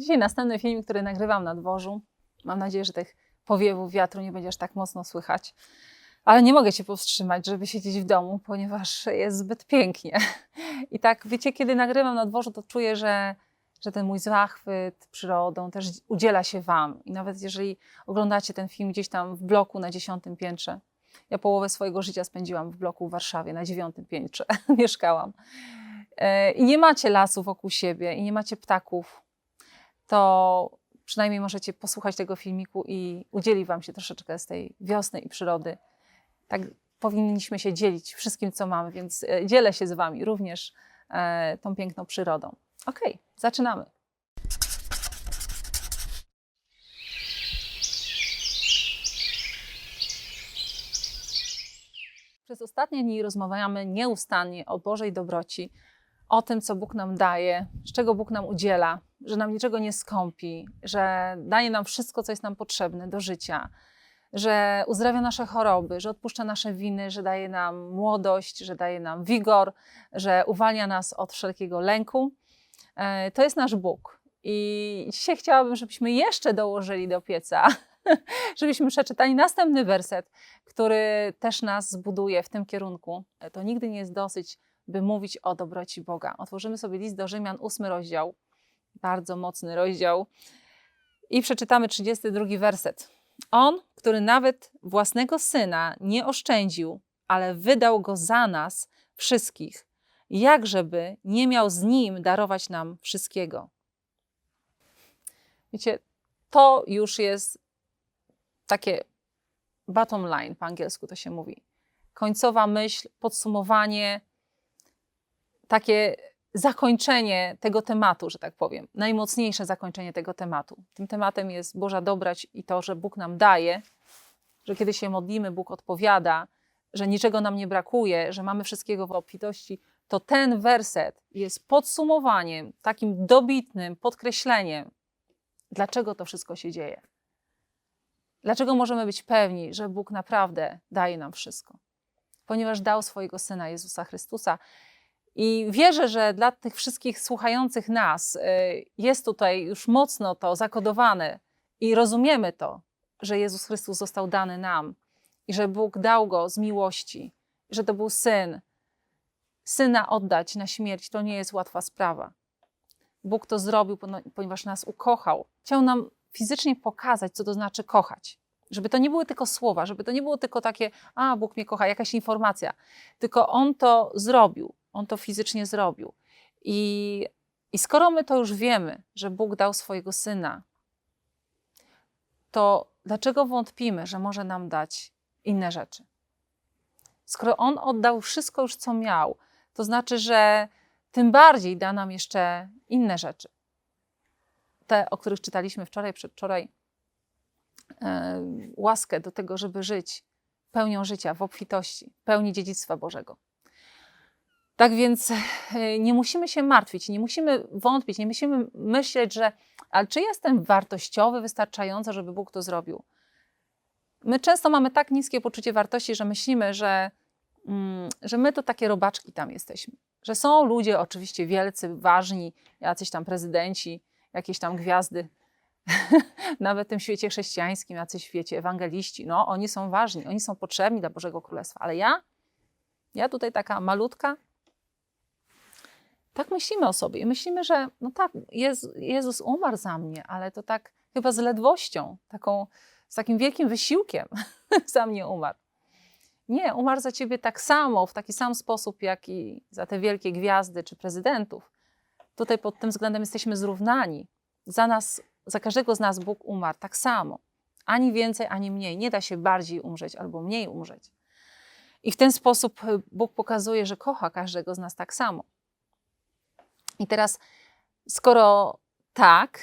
Dzisiaj następny film, który nagrywam na dworzu. Mam nadzieję, że tych powiewów wiatru nie będziesz tak mocno słychać. Ale nie mogę się powstrzymać, żeby siedzieć w domu, ponieważ jest zbyt pięknie. I tak, wiecie, kiedy nagrywam na dworzu, to czuję, że, że ten mój zachwyt przyrodą też udziela się Wam. I nawet jeżeli oglądacie ten film gdzieś tam w bloku na dziesiątym piętrze, ja połowę swojego życia spędziłam w bloku w Warszawie, na dziewiątym piętrze mieszkałam. E, I nie macie lasu wokół siebie, i nie macie ptaków, to przynajmniej możecie posłuchać tego filmiku i udzieli Wam się troszeczkę z tej wiosny i przyrody. Tak powinniśmy się dzielić wszystkim, co mamy, więc e, dzielę się z Wami również e, tą piękną przyrodą. Ok, zaczynamy. Przez ostatnie dni rozmawiamy nieustannie o Bożej dobroci, o tym, co Bóg nam daje, z czego Bóg nam udziela, że nam niczego nie skąpi, że daje nam wszystko, co jest nam potrzebne do życia, że uzdrawia nasze choroby, że odpuszcza nasze winy, że daje nam młodość, że daje nam wigor, że uwalnia nas od wszelkiego lęku. E, To jest nasz Bóg. I dzisiaj chciałabym, żebyśmy jeszcze dołożyli do pieca, żebyśmy przeczytali następny werset, który też nas zbuduje w tym kierunku. E, To nigdy nie jest dosyć, by mówić o dobroci Boga. Otworzymy sobie list do Rzymian, ósmy rozdział, bardzo mocny rozdział, i przeczytamy 32 werset. On, który nawet własnego syna nie oszczędził, ale wydał go za nas wszystkich, jakżeby nie miał z nim darować nam wszystkiego. Wiecie, to już jest takie bottom line, po angielsku to się mówi. Końcowa myśl, podsumowanie, takie zakończenie tego tematu, że tak powiem, najmocniejsze zakończenie tego tematu. Tym tematem jest Boża dobrać i to, że Bóg nam daje, że kiedy się modlimy, Bóg odpowiada, że niczego nam nie brakuje, że mamy wszystkiego w obfitości, to ten werset jest podsumowaniem, takim dobitnym podkreśleniem, dlaczego to wszystko się dzieje. Dlaczego możemy być pewni, że Bóg naprawdę daje nam wszystko? Ponieważ dał swojego Syna Jezusa Chrystusa. I wierzę, że dla tych wszystkich słuchających nas y, jest tutaj już mocno to zakodowane i rozumiemy to, że Jezus Chrystus został dany nam i że Bóg dał go z miłości, że to był syn. Syna oddać na śmierć to nie jest łatwa sprawa. Bóg to zrobił, ponieważ nas ukochał. Chciał nam fizycznie pokazać, co to znaczy kochać. Żeby to nie były tylko słowa, żeby to nie było tylko takie, a Bóg mnie kocha, jakaś informacja. Tylko On to zrobił, On to fizycznie zrobił. I, i skoro my to już wiemy, że Bóg dał swojego Syna, to dlaczego wątpimy, że może nam dać inne rzeczy? Skoro On oddał wszystko już, co miał, to znaczy, że tym bardziej da nam jeszcze inne rzeczy. Te, o których czytaliśmy wczoraj, przedwczoraj, e, łaskę do tego, żeby żyć pełnią życia, w obfitości, pełni dziedzictwa Bożego. Tak więc e, nie musimy się martwić, nie musimy wątpić, nie musimy myśleć, że ale czy jestem wartościowy wystarczająco, żeby Bóg to zrobił. My często mamy tak niskie poczucie wartości, że myślimy, że, mm, że my to takie robaczki tam jesteśmy. Że są ludzie oczywiście wielcy, ważni, jacyś tam prezydenci, jakieś tam gwiazdy, nawet w tym świecie chrześcijańskim, jacyś świecie ewangeliści. No, oni są ważni, oni są potrzebni dla Bożego Królestwa. Ale ja, ja tutaj taka malutka, tak myślimy o sobie i myślimy, że no tak, Jezus, Jezus umarł za mnie, ale to tak chyba z ledwością, taką, z takim wielkim wysiłkiem za mnie umarł. Nie, umarł za ciebie tak samo, w taki sam sposób, jak i za te wielkie gwiazdy czy prezydentów. Tutaj pod tym względem jesteśmy zrównani. Za nas, za każdego z nas Bóg umarł tak samo. Ani więcej, ani mniej. Nie da się bardziej umrzeć albo mniej umrzeć. I w ten sposób Bóg pokazuje, że kocha każdego z nas tak samo. I teraz, skoro tak,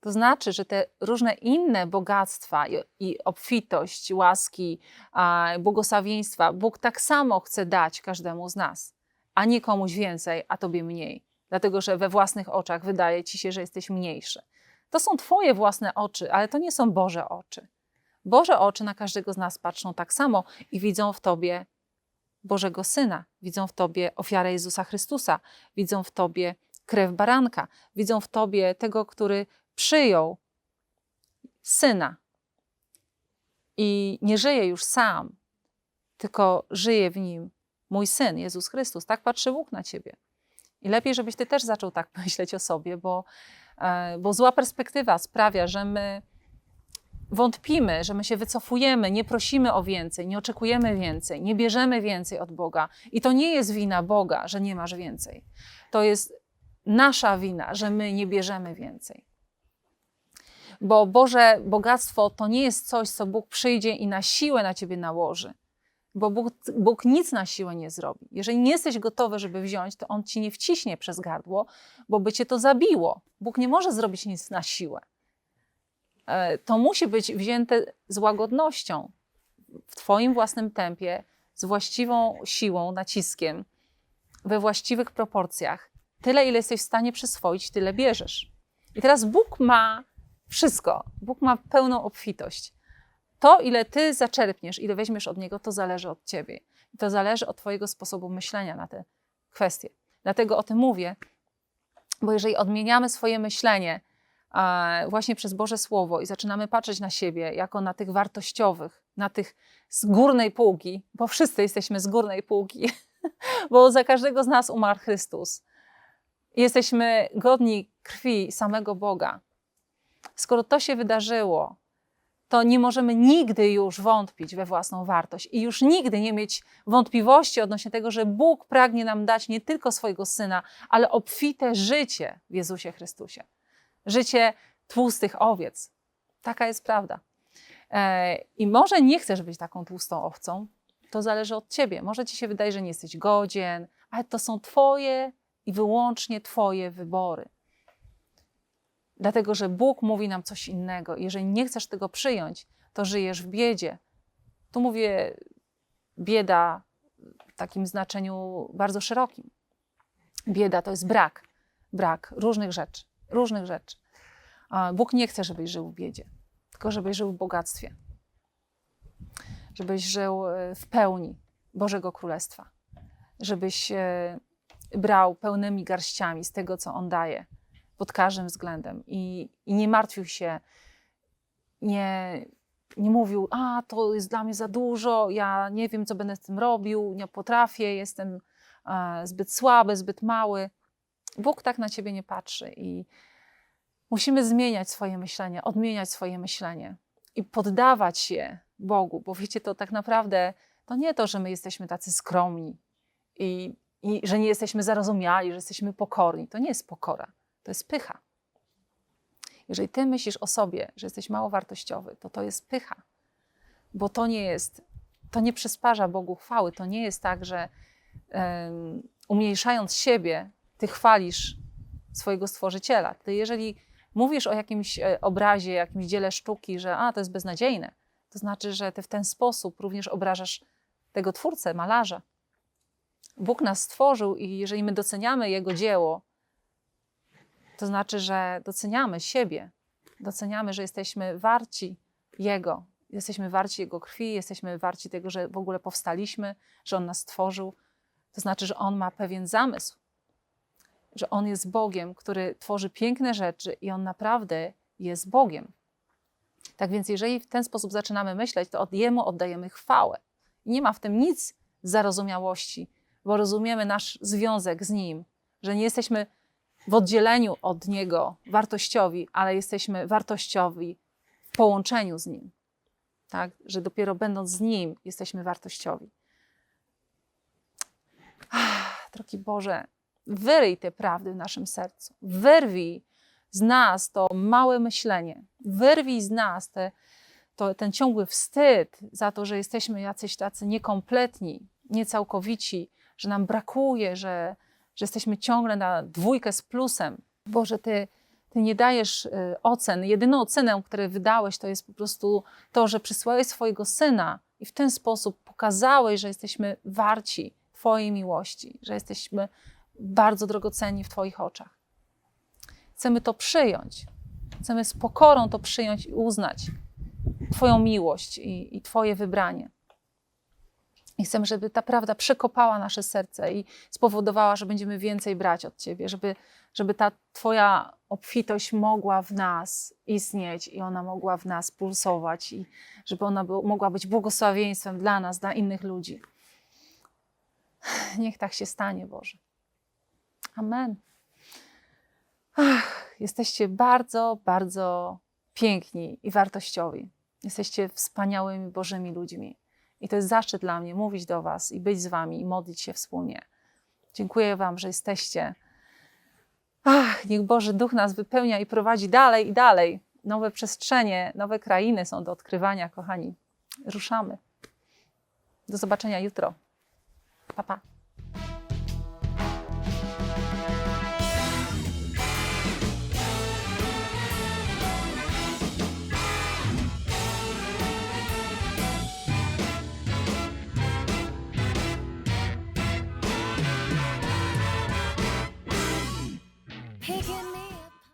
to znaczy, że te różne inne bogactwa i, i obfitość, łaski, a, błogosławieństwa Bóg tak samo chce dać każdemu z nas, a nie komuś więcej, a tobie mniej, dlatego że we własnych oczach wydaje ci się, że jesteś mniejszy. To są Twoje własne oczy, ale to nie są Boże oczy. Boże oczy na każdego z nas patrzą tak samo i widzą w Tobie Bożego Syna, widzą w Tobie ofiarę Jezusa Chrystusa, widzą w Tobie krew baranka. Widzą w Tobie tego, który przyjął syna i nie żyje już sam, tylko żyje w nim mój syn, Jezus Chrystus. Tak patrzy Bóg na Ciebie. I lepiej, żebyś Ty też zaczął tak myśleć o sobie, bo, e, bo zła perspektywa sprawia, że my wątpimy, że my się wycofujemy, nie prosimy o więcej, nie oczekujemy więcej, nie bierzemy więcej od Boga. I to nie jest wina Boga, że nie masz więcej. To jest nasza wina, że my nie bierzemy więcej. Bo Boże bogactwo to nie jest coś, co Bóg przyjdzie i na siłę na ciebie nałoży. Bo Bóg, Bóg nic na siłę nie zrobi. Jeżeli nie jesteś gotowy, żeby wziąć, to On ci nie wciśnie przez gardło, bo by cię to zabiło. Bóg nie może zrobić nic na siłę. E, to musi być wzięte z łagodnością, w Twoim własnym tempie, z właściwą siłą, naciskiem, we właściwych proporcjach. Tyle, ile jesteś w stanie przyswoić, tyle bierzesz. I teraz Bóg ma wszystko. Bóg ma pełną obfitość. To, ile ty zaczerpniesz, ile weźmiesz od Niego, to zależy od ciebie. I to zależy od Twojego sposobu myślenia na te kwestie. Dlatego o tym mówię, bo jeżeli odmieniamy swoje myślenie, właśnie przez Boże Słowo i zaczynamy patrzeć na siebie jako na tych wartościowych, na tych z górnej półki, bo wszyscy jesteśmy z górnej półki, bo za każdego z nas umarł Chrystus. Jesteśmy godni krwi samego Boga. Skoro to się wydarzyło, to nie możemy nigdy już wątpić we własną wartość i już nigdy nie mieć wątpliwości odnośnie tego, że Bóg pragnie nam dać nie tylko swojego syna, ale obfite życie w Jezusie Chrystusie życie tłustych owiec. Taka jest prawda. E, I może nie chcesz być taką tłustą owcą, to zależy od ciebie. Może ci się wydaje, że nie jesteś godzien, ale to są twoje i wyłącznie twoje wybory. Dlatego, że Bóg mówi nam coś innego. Jeżeli nie chcesz tego przyjąć, to żyjesz w biedzie. Tu mówię bieda w takim znaczeniu bardzo szerokim. Bieda to jest brak, brak różnych rzeczy różnych rzeczy. Bóg nie chce, żebyś żył w biedzie, tylko żebyś żył w bogactwie. Żebyś żył e, w pełni Bożego Królestwa. Żebyś e, brał pełnymi garściami z tego, co On daje pod każdym względem i, i nie martwił się, nie, nie mówił, a to jest dla mnie za dużo, ja nie wiem, co będę z tym robił, nie potrafię, jestem e, zbyt słaby, zbyt mały. Bóg tak na ciebie nie patrzy i musimy zmieniać swoje myślenie, odmieniać swoje myślenie i poddawać się Bogu, bo wiecie, to tak naprawdę to nie to, że my jesteśmy tacy skromni i, i że nie jesteśmy zarozumiali, że jesteśmy pokorni. To nie jest pokora, to jest pycha. Jeżeli ty myślisz o sobie, że jesteś mało wartościowy, to to jest pycha, bo to nie jest, to nie przysparza Bogu chwały. To nie jest tak, że um, umniejszając siebie, ty chwalisz swojego stworzyciela. Ty, jeżeli mówisz o jakimś e, obrazie, jakimś dziele sztuki, że a, to jest beznadziejne, to znaczy, że ty w ten sposób również obrażasz tego twórcę, malarza. Bóg nas stworzył i jeżeli my doceniamy Jego dzieło, to znaczy, że doceniamy siebie, doceniamy, że jesteśmy warci Jego, jesteśmy warci Jego krwi, jesteśmy warci tego, że w ogóle powstaliśmy, że On nas stworzył. To znaczy, że On ma pewien zamysł że On jest Bogiem, który tworzy piękne rzeczy i On naprawdę jest Bogiem. Tak więc, jeżeli w ten sposób zaczynamy myśleć, to od Jemu oddajemy chwałę. I nie ma w tym nic zarozumiałości, bo rozumiemy nasz związek z Nim, że nie jesteśmy w oddzieleniu od Niego wartościowi, ale jesteśmy wartościowi w połączeniu z Nim. Tak? Że dopiero będąc z Nim jesteśmy wartościowi. Ach, drogi Boże, Wyryj te prawdy w naszym sercu. Wyrwij z nas to małe myślenie. Wyrwij z nas te, to, ten ciągły wstyd za to, że jesteśmy jacyś tacy niekompletni, niecałkowici, że nam brakuje, że, że jesteśmy ciągle na dwójkę z plusem. Boże, Ty, ty nie dajesz y, ocen. Jedyną ocenę, którą wydałeś, to jest po prostu to, że przysłałeś swojego Syna i w ten sposób pokazałeś, że jesteśmy warci Twojej miłości, że jesteśmy bardzo drogocenni w Twoich oczach. Chcemy to przyjąć. Chcemy z pokorą to przyjąć i uznać Twoją miłość i, i Twoje wybranie. I chcemy, żeby ta prawda przekopała nasze serce i spowodowała, że będziemy więcej brać od Ciebie, żeby, żeby ta Twoja obfitość mogła w nas istnieć i ona mogła w nas pulsować i żeby ona mogła być błogosławieństwem dla nas, dla innych ludzi. Niech tak się stanie, Boże. Amen. Ach, jesteście bardzo, bardzo piękni i wartościowi. Jesteście wspaniałymi Bożymi ludźmi. I to jest zaszczyt dla mnie mówić do Was i być z Wami i modlić się wspólnie. Dziękuję Wam, że jesteście. Ach, niech Boży Duch nas wypełnia i prowadzi dalej i dalej. Nowe przestrzenie, nowe krainy są do odkrywania, kochani. Ruszamy. Do zobaczenia jutro. Pa, pa.